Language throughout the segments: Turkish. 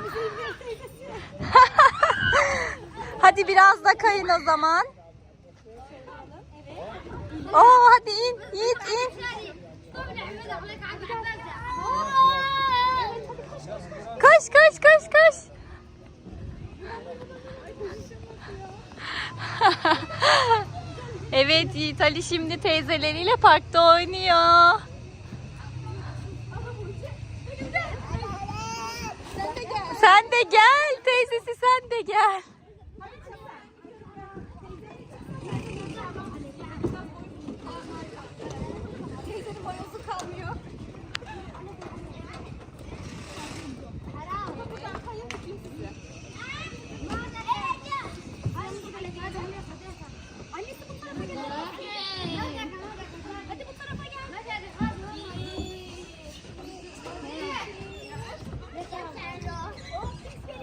hadi biraz da kayın o zaman. Oo hadi in. Yiğit in. Koş koş koş koş. evet Yiğit Ali şimdi teyzeleriyle parkta oynuyor. Sen de gel teyzesi sen de gel.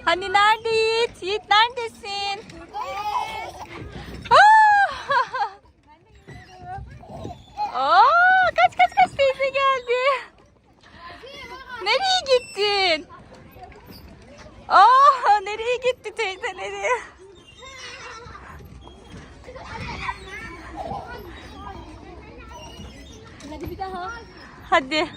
Hani nerede Yiğit? Yiğit neredesin? Aa! Kaç kaç kaç teyze geldi. Nereye gittin? Aa, nereye gitti teyzeleri? Hadi bir daha. Hadi.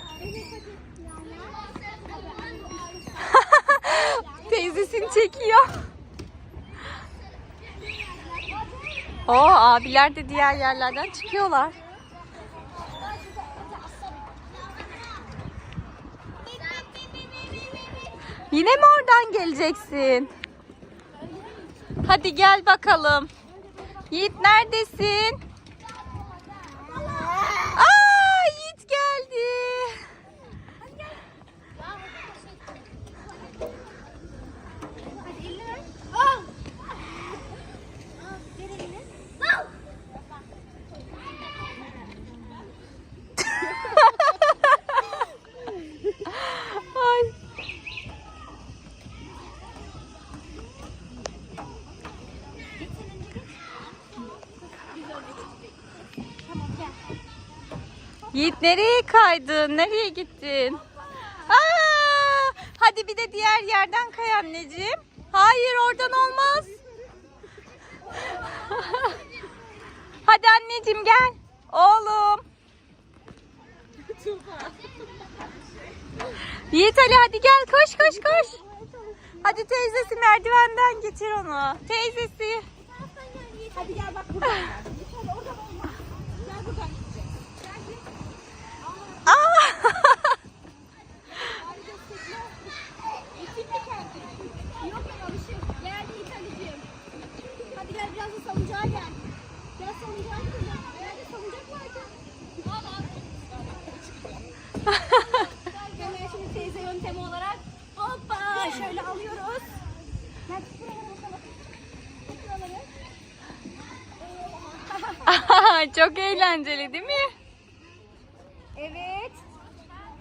Teyzesini çekiyor. Oo, abiler de diğer yerlerden çıkıyorlar. Yine mi oradan geleceksin? Hadi gel bakalım. Yiğit neredesin? Yiğit nereye kaydın? Nereye gittin? Aa, hadi bir de diğer yerden kay anneciğim. Hayır oradan olmaz. hadi anneciğim gel. Oğlum. Yiğit Ali hadi gel koş koş koş. Hadi teyzesi merdivenden geçir onu. Teyzesi. Hadi gel bak buradan. Gel buradan gideceğiz. Gel git. Aa! Hadi destekle. İttin mi kendini? Yok ya alışır. Geldi İtalya'cığım. Hadi gel biraz da salıncağa gel. Gel salıncağa gel. Nerede salıncak vardı? Hemen şimdi teyze yöntemi olarak hoppa şöyle alıyoruz. Çok eğlenceli değil mi? Evet.